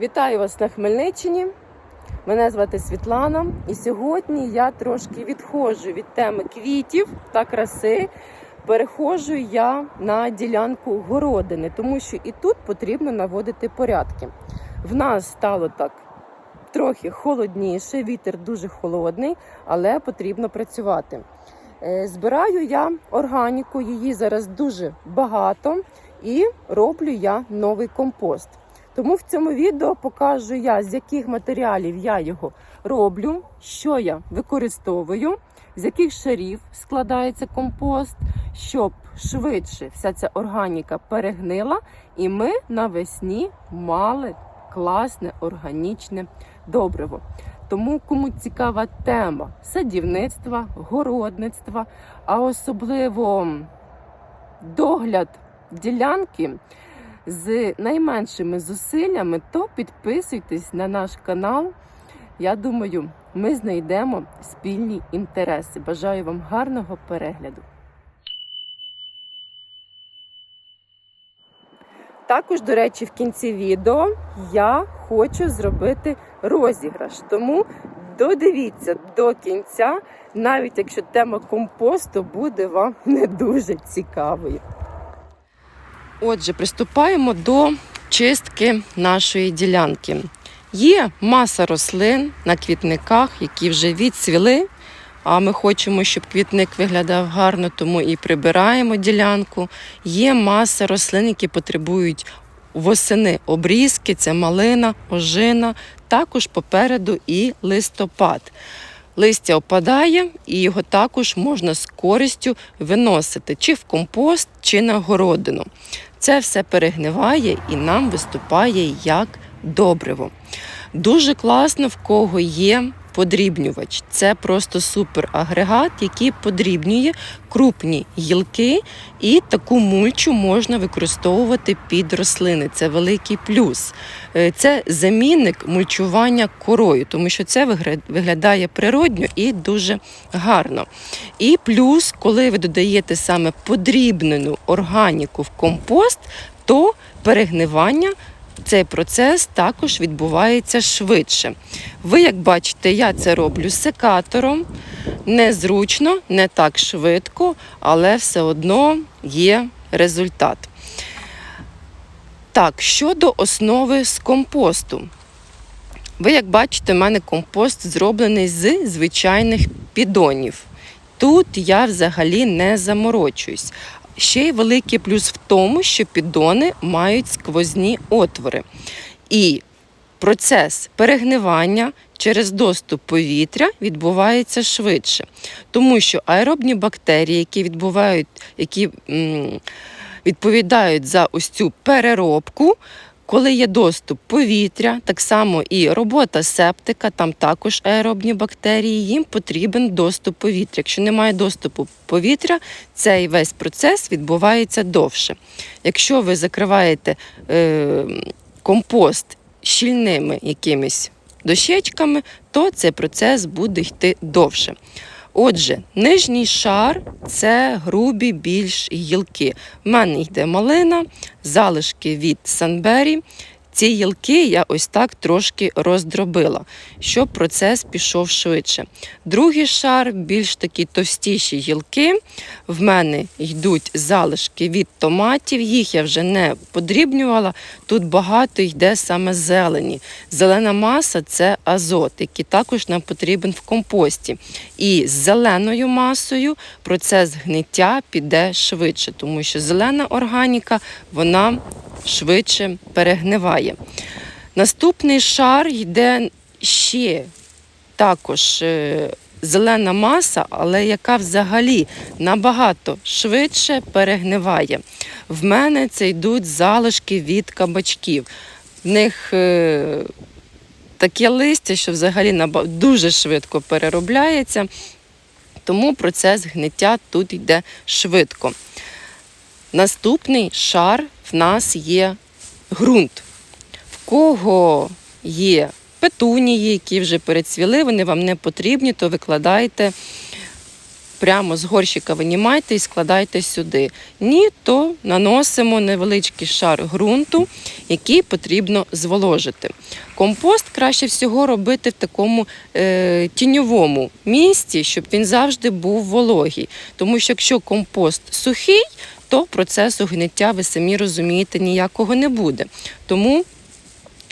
Вітаю вас на Хмельниччині. Мене звати Світлана, і сьогодні я трошки відходжу від теми квітів та краси. Переходжу я на ділянку городини, тому що і тут потрібно наводити порядки. В нас стало так трохи холодніше, вітер дуже холодний, але потрібно працювати. Е, Збираю я органіку, її зараз дуже багато, і роблю я новий компост. Тому в цьому відео покажу я, з яких матеріалів я його роблю, що я використовую, з яких шарів складається компост, щоб швидше вся ця органіка перегнила, і ми навесні мали класне органічне добриво. Тому кому цікава тема садівництва, городництва, а особливо догляд ділянки з найменшими зусиллями, то підписуйтесь на наш канал. Я думаю, ми знайдемо спільні інтереси. Бажаю вам гарного перегляду. Також, до речі, в кінці відео я хочу зробити розіграш. Тому додивіться до кінця, навіть якщо тема компосту буде вам не дуже цікавою. Отже, приступаємо до чистки нашої ділянки. Є маса рослин на квітниках, які вже відцвіли. А ми хочемо, щоб квітник виглядав гарно, тому і прибираємо ділянку. Є маса рослин, які потребують восени обрізки, це малина, ожина, також попереду і листопад. Листя опадає, і його також можна з користю виносити чи в компост, чи на городину. Це все перегниває і нам виступає як добриво. Дуже класно, в кого є подрібнювач. Це просто супер агрегат, який подрібнює крупні гілки, і таку мульчу можна використовувати під рослини. Це великий плюс. Е, Це замінник мульчування корою, тому що це виглядає природньо і дуже гарно. І плюс, коли ви додаєте саме подрібнену органіку в компост, то перегнивання цей процес також відбувається швидше. Ви, як бачите, я це роблю секатором. Незручно, не так швидко, але все одно є результат. Так, щодо основи з компосту. Ви, як бачите, в мене компост зроблений з звичайних підонів. Тут я взагалі не заморочуюсь. Ще й великий плюс в тому, що піддони мають сквозні отвори. І процес перегнивання через доступ повітря відбувається швидше, тому що аеробні бактерії, які відбувають, які відповідають за ось цю переробку. Коли є доступ повітря, так само і робота септика, там також аеробні бактерії, їм потрібен доступ повітря. Якщо немає доступу повітря, цей весь процес відбувається довше. Якщо ви закриваєте е, компост щільними якимись дощечками, то цей процес буде йти довше. Отже, нижній шар це грубі більш гілки. В мене йде малина, залишки від Санбері. Ці гілки я ось так трошки роздробила, щоб процес пішов швидше. Другий шар, більш такі товстіші гілки. В мене йдуть залишки від томатів, їх я вже не подрібнювала. Тут багато йде саме зелені. Зелена маса це азот, який також нам потрібен в компості. І з зеленою масою процес гниття піде швидше, тому що зелена органіка вона швидше перегниває. Наступний шар йде ще також е, зелена маса, але яка взагалі набагато швидше перегниває. В мене це йдуть залишки від кабачків. В них е, таке листя, що взагалі дуже швидко переробляється, тому процес гниття тут йде швидко. Наступний шар в нас є ґрунт. В кого є петунії, які вже перецвіли, вони вам не потрібні, то викладайте прямо з горщика винімайте і складайте сюди. Ні, то наносимо невеличкий шар ґрунту, який потрібно зволожити. Компост краще всього робити в такому е, тіньовому місці, щоб він завжди був вологий. Тому що якщо компост сухий, то процесу гниття, ви самі розумієте, ніякого не буде. Тому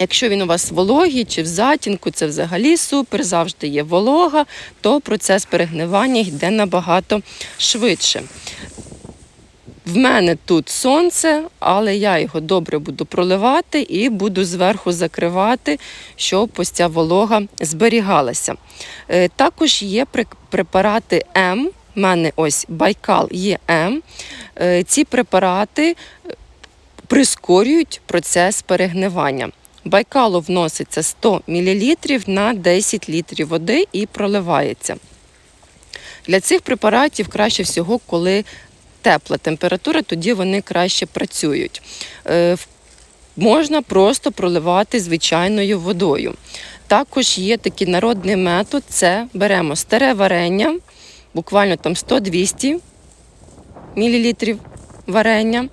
Якщо він у вас вологий чи в затінку, це взагалі супер, завжди є волога, то процес перегнивання йде набагато швидше. В мене тут сонце, але я його добре буду проливати і буду зверху закривати, щоб ось ця волога зберігалася. Е, Також є препарати М. У мене ось Байкал є М. Е, Ці препарати е, прискорюють процес перегнивання. Байкалу вноситься 100 мл на 10 літрів води і проливається. Для цих препаратів краще всього, коли тепла температура, тоді вони краще працюють. Е, Можна просто проливати звичайною водою. Також є такий народний метод: це беремо старе варення, буквально там 100-200 мл варення,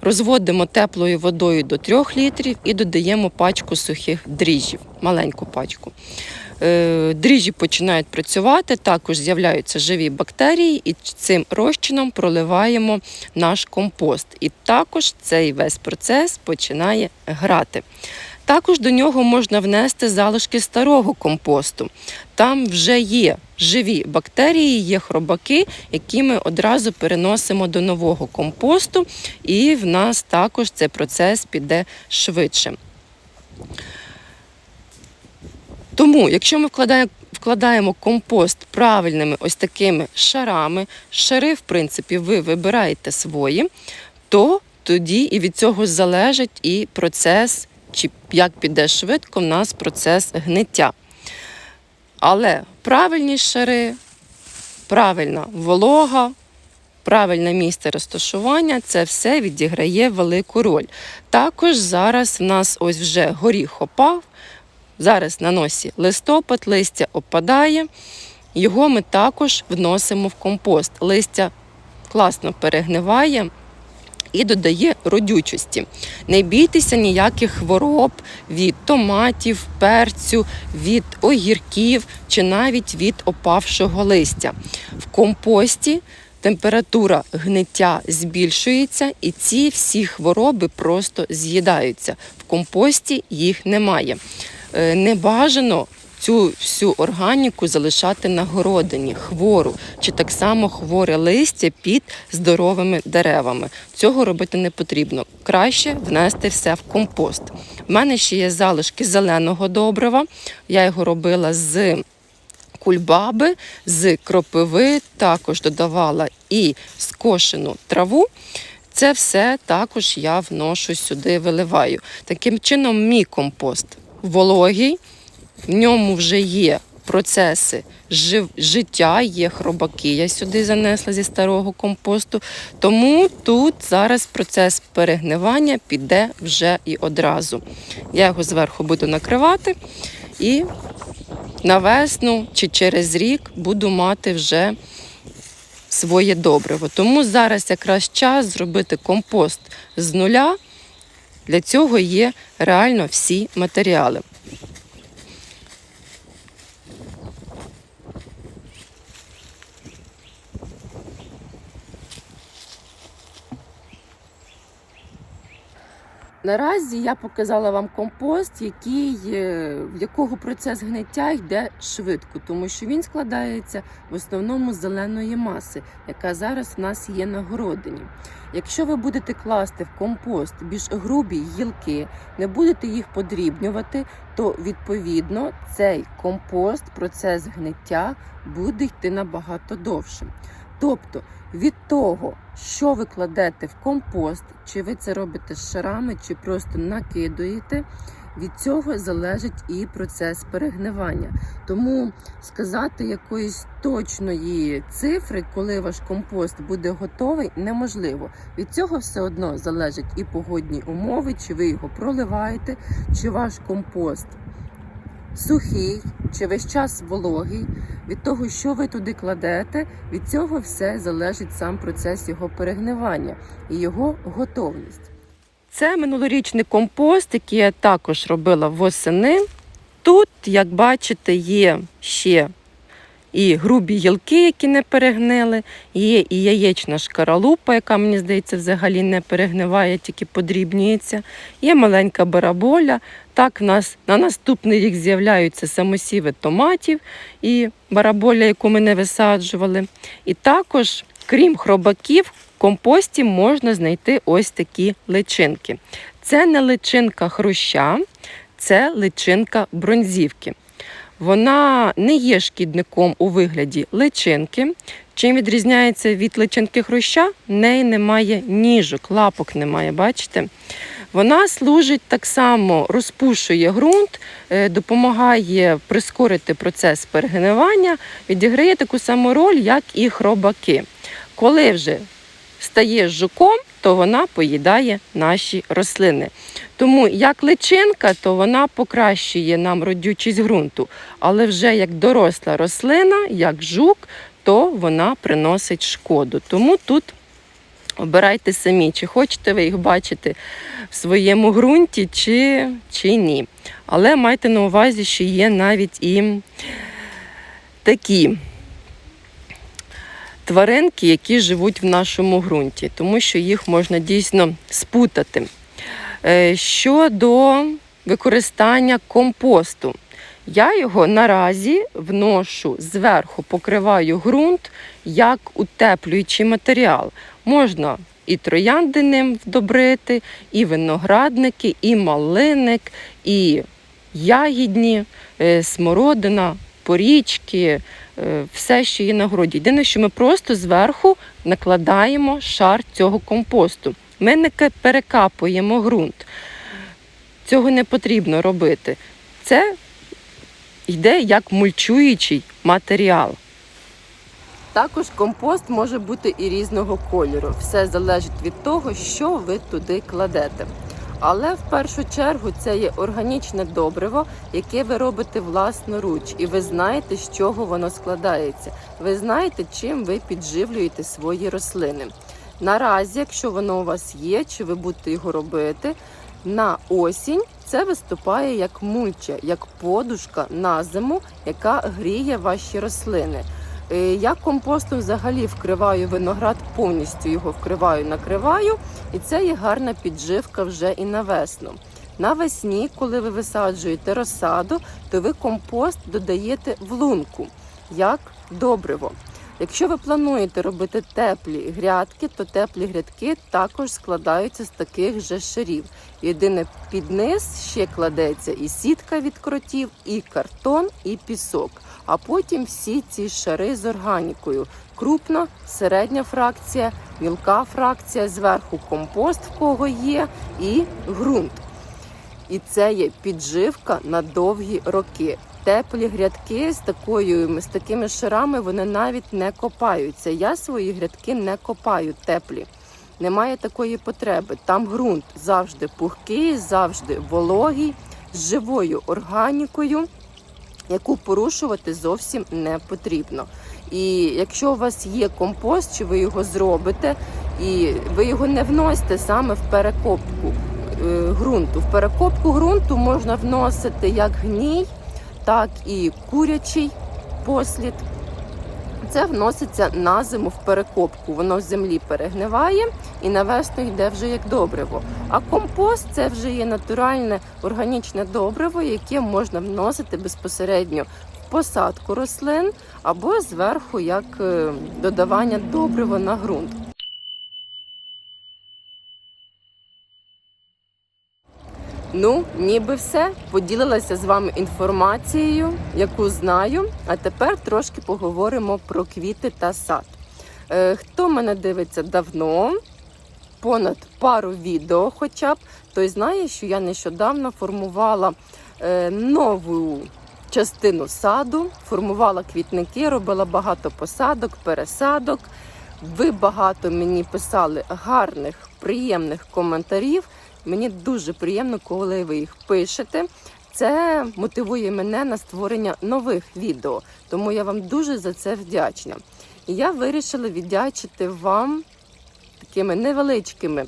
розводимо теплою водою до 3 літрів і додаємо пачку сухих дріжджів, маленьку пачку. Е, Дріжджі починають працювати, також з'являються живі бактерії, і цим розчином проливаємо наш компост. І також цей весь процес починає грати. Також до нього можна внести залишки старого компосту. Там вже є живі бактерії, є хробаки, які ми одразу переносимо до нового компосту, і в нас також цей процес піде швидше. Тому, якщо ми вкладаємо, вкладаємо компост правильними ось такими шарами, шари, в принципі, ви вибираєте свої, то тоді і від цього залежить і процес, чи як піде швидко в нас процес гниття. Але правильні шари, правильна волога, правильне місце розташування це все відіграє велику роль. Також зараз в нас ось вже горіх опав, зараз на носі листопад, листя опадає. Його ми також вносимо в компост. Листя класно перегниває і додає родючості. Не бійтеся ніяких хвороб від томатів, перцю, від огірків чи навіть від опавшого листя. В компості температура гниття збільшується, і ці всі хвороби просто з'їдаються. В компості їх немає. Е, Не бажано цю всю органіку залишати на городині, хвору, чи так само хворе листя під здоровими деревами. Цього робити не потрібно. Краще внести все в компост. У мене ще є залишки зеленого добрива. Я його робила з кульбаби, з кропиви, також додавала і скошену траву. Це все також я вношу сюди, виливаю. Таким чином, мій компост вологий, в ньому вже є процеси життя, є хробаки. Я сюди занесла зі старого компосту. Тому тут зараз процес перегнивання піде вже і одразу. Я його зверху буду накривати і на весну чи через рік буду мати вже своє добриво. Тому зараз якраз час зробити компост з нуля. Для цього є реально всі матеріали. Наразі я показала вам компост, який, е, в якого процес гниття йде швидко, тому що він складається в основному з зеленої маси, яка зараз в нас є на городині. Якщо ви будете класти в компост більш грубі гілки, не будете їх подрібнювати, то відповідно цей компост, процес гниття буде йти набагато довше. Тобто від того, що ви кладете в компост, чи ви це робите з шарами, чи просто накидуєте, від цього залежить і процес перегнивання. Тому сказати якоїсь точної цифри, коли ваш компост буде готовий, неможливо. Від цього все одно залежать і погодні умови, чи ви його проливаєте, чи ваш компост сухий чи весь час вологий, від того, що ви туди кладете, від цього все залежить сам процес його перегнивання і його готовність. Це минулорічний компост, який я також робила восени. Тут, як бачите, є ще і грубі гілки, які не перегнили, є і яєчна шкаралупа, яка, мені здається, взагалі не перегниває, тільки подрібнюється. Є маленька бараболя. Так, в нас на наступний рік з'являються самосіви томатів і бараболя, яку ми не висаджували. І також, крім хробаків, в компості можна знайти ось такі личинки. Це не личинка хруща, це личинка бронзівки. Вона не є шкідником у вигляді личинки. Чим відрізняється від личинки хруща, в неї немає ніжок, лапок немає, бачите? Вона служить так само, розпушує ґрунт, е, допомагає прискорити процес перегнивання, відіграє таку саму роль, як і хробаки. Коли вже стає жуком, то вона поїдає наші рослини. Тому як личинка, то вона покращує нам родючість ґрунту. Але вже як доросла рослина, як жук, то вона приносить шкоду. Тому тут обирайте самі, чи хочете ви їх бачити в своєму ґрунті, чи, чи ні. Але майте на увазі, що є навіть і такі тваринки, які живуть в нашому ґрунті, тому що їх можна дійсно спутати. Е, Щодо використання компосту, я його наразі вношу зверху, покриваю ґрунт як утеплюючий матеріал. Можна і троянди ним вдобрити, і виноградники, і малиник, і ягідні, е, смородина, порічки, все, що є на городі. Єдине, що ми просто зверху накладаємо шар цього компосту. Ми не перекапуємо ґрунт. Цього не потрібно робити. Це йде як мульчуючий матеріал. Також компост може бути і різного кольору. Все залежить від того, що ви туди кладете. Але в першу чергу це є органічне добриво, яке ви робите власноруч, і ви знаєте, з чого воно складається. Ви знаєте, чим ви підживлюєте свої рослини. Наразі, якщо воно у вас є, чи ви будете його робити, на осінь це виступає як мульча, як подушка на зиму, яка гріє ваші рослини. Е, Я компостом взагалі вкриваю виноград, повністю його вкриваю, накриваю, і це є гарна підживка вже і на весну. Навесні, коли ви висаджуєте розсаду, то ви компост додаєте в лунку як добриво. Якщо ви плануєте робити теплі грядки, то теплі грядки також складаються з таких же шарів. Єдине під низ ще кладеться і сітка від кротів, і картон, і пісок. А потім всі ці шари з органікою. Крупна, середня фракція, мілка фракція, зверху компост, в кого є, і ґрунт. І це є підживка на довгі роки. Теплі грядки з такою з такими шарами вони навіть не копаються. Я свої грядки не копаю теплі. Немає такої потреби. Там ґрунт завжди пухкий, завжди вологий, з живою органікою, яку порушувати зовсім не потрібно. І якщо у вас є компост, чи ви його зробите, і ви його не вносите саме в перекопку е, ґрунту. В перекопку ґрунту можна вносити як гній, так і курячий послід. Це вноситься на зиму в перекопку. Воно в землі перегниває і на весну йде вже як добриво. А компост це вже є натуральне органічне добриво, яке можна вносити безпосередньо в посадку рослин або зверху як е, додавання добрива на ґрунт. Ну, ніби все. Поділилася з вами інформацією, яку знаю. А тепер трошки поговоримо про квіти та сад. Е, хто мене дивиться давно, понад пару відео, хоча б, той знає, що я нещодавно формувала е, нову частину саду, формувала квітники, робила багато посадок, пересадок. Ви багато мені писали гарних, приємних коментарів. Мені дуже приємно, коли ви їх пишете. Це мотивує мене на створення нових відео, тому я вам дуже за це вдячна. І я вирішила віддячити вам такими невеличкими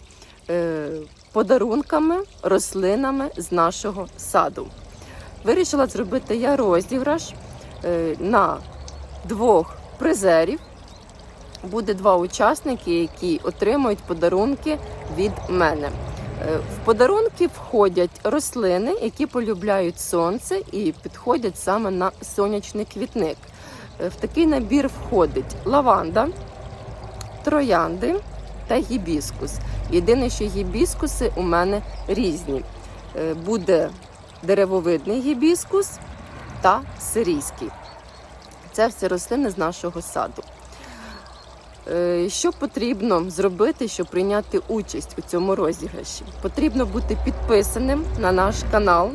е, подарунками, рослинами з нашого саду. Вирішила зробити я розіграш е, на двох призерів. Буде два учасники, які отримують подарунки від мене. Е, В подарунки входять рослини, які полюбляють сонце і підходять саме на сонячний квітник. Е, В такий набір входить лаванда, троянди та гібіскус. Єдине, що гібіскуси у мене різні. Е, Буде деревовидний гібіскус та сирійський. Це всі рослини з нашого саду. Е, Що потрібно зробити, щоб прийняти участь у цьому розіграші? Потрібно бути підписаним на наш канал,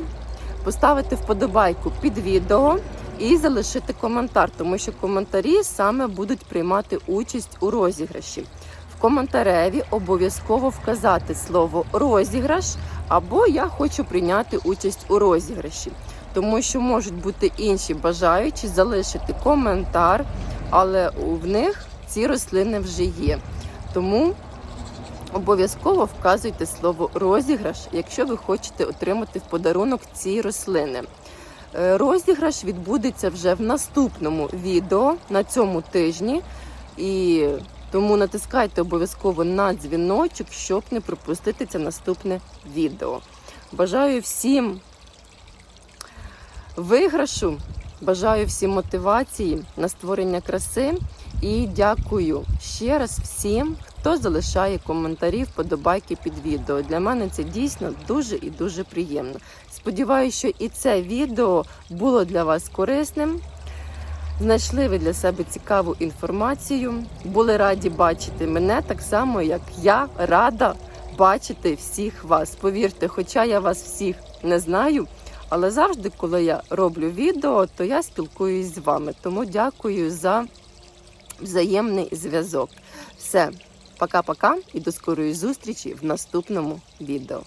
поставити вподобайку під відео і залишити коментар, тому що коментарі саме будуть приймати участь у розіграші. В коментареві обов'язково вказати слово розіграш або я хочу прийняти участь у розіграші, тому що можуть бути інші бажаючі залишити коментар, але в них ці рослини вже є. Тому обов'язково вказуйте слово розіграш, якщо ви хочете отримати в подарунок ці рослини. Е, Розіграш відбудеться вже в наступному відео на цьому тижні. І тому натискайте обов'язково на дзвіночок, щоб не пропустити це наступне відео. Бажаю всім виграшу, бажаю всім мотивації на створення краси. І дякую ще раз всім, хто залишає коментарі, вподобайки під відео. Для мене це дійсно дуже і дуже приємно. Сподіваюся, що і це відео було для вас корисним. Знайшли ви для себе цікаву інформацію, були раді бачити мене так само, як я рада бачити всіх вас. Повірте, хоча я вас всіх не знаю, але завжди, коли я роблю відео, то я спілкуюсь з вами. Тому дякую за взаємний зв'язок. Все, пока-пока і до скорої зустрічі в наступному відео.